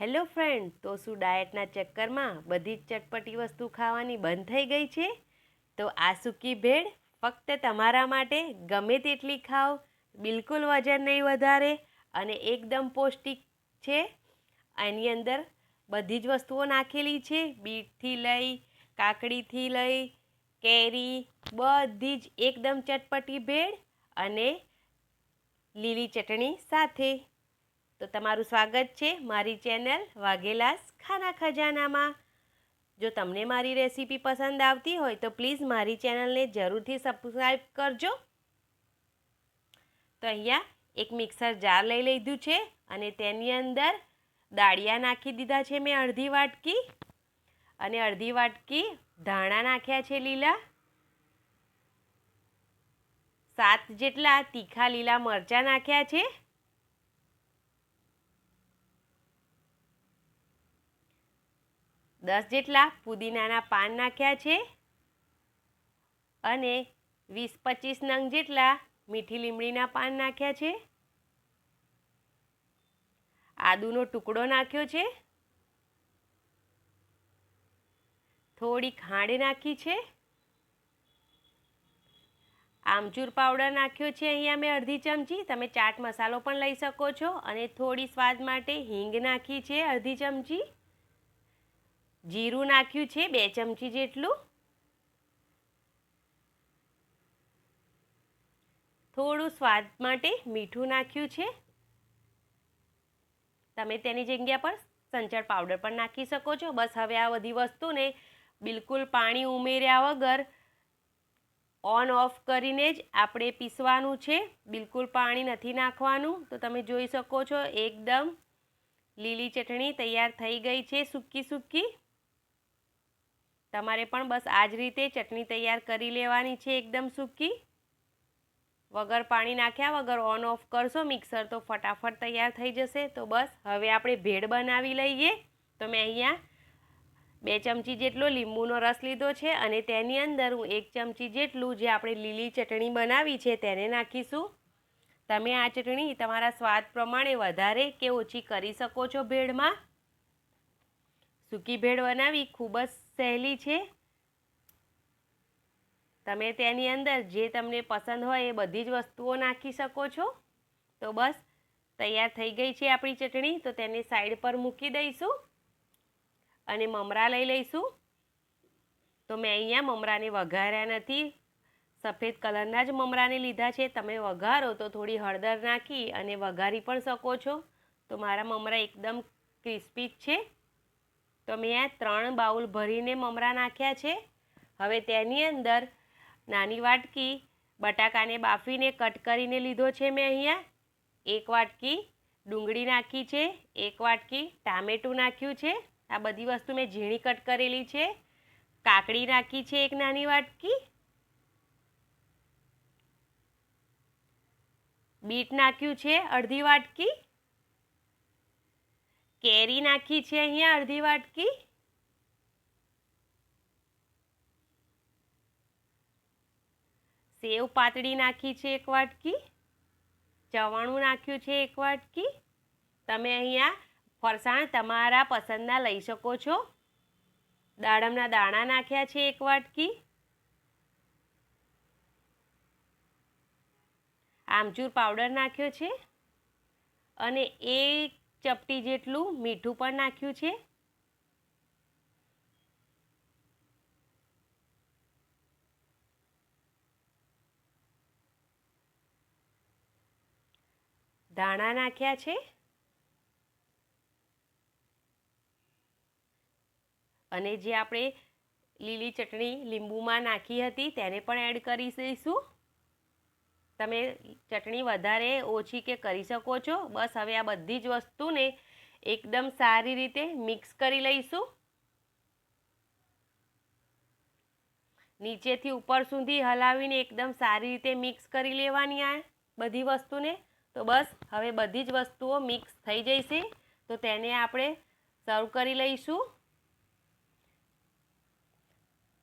Hello friend, તો શું ડાયટના ચક્કરમાં બધી જ ચટપટી વસ્તુ ખાવાની બંધ થઈ ગઈ છે? તો આ સૂકી ભેળ ફક્ત તમારા માટે ગમે તેટલી ખાઓ, બિલકુલ વજન નહીં વધારે અને એકદમ પૌષ્ટિક છે. એની અંદર બધી જ વસ્તુઓ નાખેલી છે, બીટથી લઈ, કાકડીથી લઈ, કેરી, બધી જ એકદમ ચટપટી ભેળ અને લીલી ચટણી સાથે. તો તમારું સ્વાગત છે મારી ચેનલ વાઘેલાસ ખાના ખજાનામાં. જો તમને મારી રેસીપી પસંદ આવતી હોય તો પ્લીઝ મારી ચેનલને જરૂરથી સબસ્ક્રાઈબ કરજો. તો અહીંયા એક મિક્સર જાર લઈ લીધું છે અને તેની અંદર દાળિયા નાખી દીધા છે મેં અડધી વાટકી અને અડધી વાટકી ધાણા નાખ્યા છે લીલા. સાત જેટલા તીખા લીલા મરચાં નાખ્યા છે. દસ જેટલા પુદીનાના પાન નાખ્યા છે અને વીસ પચીસ નંગ જેટલા મીઠી લીમડીના પાન નાખ્યા છે. આદુનો ટુકડો નાખ્યો છે. થોડી ખાંડ નાખી છે. આમચૂર પાવડર નાખ્યો છે અહીંયા મેં અડધી ચમચી. તમે ચાટ મસાલો પણ લઈ શકો છો અને થોડી સ્વાદ માટે હિંગ નાખી છે અડધી ચમચી. જીરું નાખ્યું છે બે ચમચી જેટલું. થોડું સ્વાદ માટે મીઠું નાખ્યું છે. તમે તેની જગ્યા પર સંચળ પાવડર પણ નાખી શકો છો. બસ હવે આ બધી વસ્તુને બિલકુલ પાણી ઉમેર્યા વગર ઓન ઓફ કરીને જ આપણે પીસવાનું છે. બિલકુલ પાણી નથી નાખવાનું. તો તમે જોઈ શકો છો, એકદમ લીલી ચટણી તૈયાર થઈ ગઈ છે. સૂકી સૂકી. તમારે પણ બસ આ જ રીતે ચટણી તૈયાર કરી લેવાની છે એકદમ સૂકી. વગર પાણી નાખ્યા, વગર ઓન ઓફ કરશો મિક્સર તો ફટાફટ તૈયાર થઈ જશે. તો બસ, હવે આપણે ભેળ બનાવી લઈએ. તો મેં અહીંયા બે ચમચી જેટલો લીંબુનો રસ લીધો છે અને તેની અંદર હું એક ચમચી જેટલું જે આપણે લીલી ચટણી બનાવી છે તેને નાખીશું. તમે આ ચટણી તમારા સ્વાદ પ્રમાણે વધારે કે ઓછી કરી શકો છો ભેળમાં. સૂકી ભેળ બનાવી, ખૂબ જ સહેલી છે. તમે તેની અંદર જે તમને પસંદ હોય એ બધી જ વસ્તુઓ નાખી શકો છો. તો બસ, તૈયાર થઈ ગઈ છે આપણી ચટણી. તો તેને સાઈડ પર મૂકી દઈશું અને મમરા લઈ લઈશું. તો મેં અહીંયા મમરાને વઘાર્યા નથી. સફેદ કલરના જ મમરાને લીધા છે. તમે વઘારો તો થોડી હળદર નાખી અને વઘારી પણ શકો છો. તો મારા મમરા એકદમ ક્રિસ્પી જ છે. તો મેં ત્રણ બાઉલ ભરીને મમરા નાખ્યા છે. હવે તેની અંદર નાની વાટકી બટાકાને બાફીને કટ કરીને લીધો છે મેં અહીંયા. એક વાટકી ડુંગળી નાખી છે, એક વાટકી ટામેટું નાખ્યું છે. આ બધી વસ્તુ મેં ઝીણી કટ કરેલી છે. કાકડી નાખી છે એક નાની વાટકી. બીટ નાખ્યું છે અડધી વાટકી. કેરી નાખી છે અહીંયા અડધી વાટકી? સેવ પાતળી નાખી છે એક વાટકી. ચવાણું નાખ્યું છે એક વાટકી. તમે અહીંયા ફરસાણ તમારા પસંદના લઈ શકો છો. દાડમના દાણા નાખ્યા છે એક વાટકી. આમચૂર પાવડર નાખ્યો છે. અને એક ચપટી જેટલું મીઠું પણ નાખ્યું છે. ધાણા નાખ્યા છે. અને જે આપણે લીલી ચટણી લીંબુમાં નાખી હતી, તેને પણ એડ કરી દઈશું. તમે ચટણી વધારે ઓછી કે કરી શકો છો. બસ હવે આ બધી જ વસ્તુને એકદમ સારી રીતે મિક્સ કરી લઈશું. નીચેથી ઉપર સુધી હલાવીને એકદમ સારી રીતે મિક્સ કરી લેવાની આ બધી વસ્તુને. તો બસ, હવે બધી જ વસ્તુઓ મિક્સ થઈ જશે તો તેને આપણે સર્વ કરી લઈશું.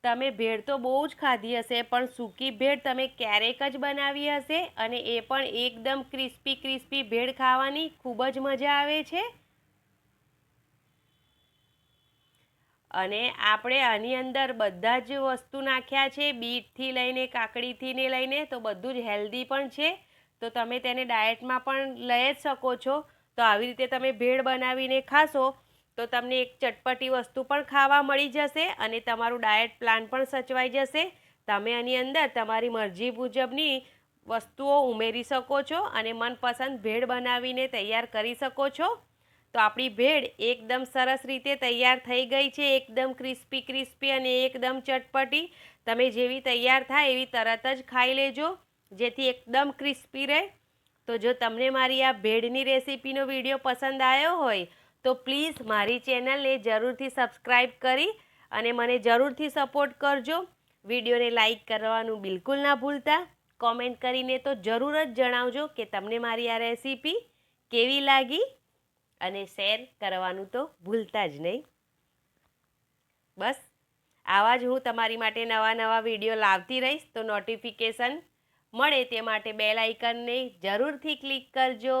તમે ભેળ તો બહુ જ ખાધી હશે, પણ સૂકી ભેળ તમે ક્યારેક જ બનાવી હશે અને એ પણ એકદમ ક્રિસ્પી ક્રિસ્પી ભેળ ખાવાની ખૂબ જ મજા આવે છે. અને આપણે આની અંદર બધા જ વસ્તુ નાખ્યા છે, બીટથી લઈને કાકડીથી ને લઈને, તો બધું જ હેલ્ધી પણ છે. તો તમે તેને ડાયટમાં પણ લઈ જ શકો છો. તો આવી રીતે તમે ભેળ બનાવીને ખાશો તો તમને એક ચટપટી વસ્તુ પણ ખાવા મળી જશે અને તમારું ડાયટ પ્લાન પણ સચવાઈ જશે. તમે આની અંદર તમારી મરજી મુજબની વસ્તુઓ ઉમેરી શકો છો અને મનપસંદ ભેળ બનાવીને તૈયાર કરી શકો છો. તો આપણી ભેળ એકદમ સરસ રીતે તૈયાર થઈ ગઈ છે, એકદમ ક્રિસ્પી ક્રિસ્પી અને એકદમ ચટપટી. તમે જેવી તૈયાર થાય એવી તરત જ ખાઈ લેજો, જેથી એકદમ ક્રિસ્પી રહે. તો જો તમને મારી આ ભેળની રેસીપીનો વીડિયો પસંદ આવ્યો હોય તો પ્લીઝ મારી ચેનલને જરૂરથી સબસ્ક્રાઈબ કરી અને મને જરૂરથી સપોર્ટ કરજો. વિડીયોને લાઈક કરવાનું બિલકુલ ના ભૂલતા. કોમેન્ટ કરીને તો જરૂર જ જણાવજો કે તમને મારી આ રેસીપી કેવી લાગી અને શેર કરવાનું તો ભૂલતા જ નહીં. બસ, આવા જ હું તમારી માટે નવા નવા વીડિયો લાવતી રહીશ તો નોટિફિકેશન મળે તે માટે બેલ આઇકનને જરૂરથી ક્લિક કરજો.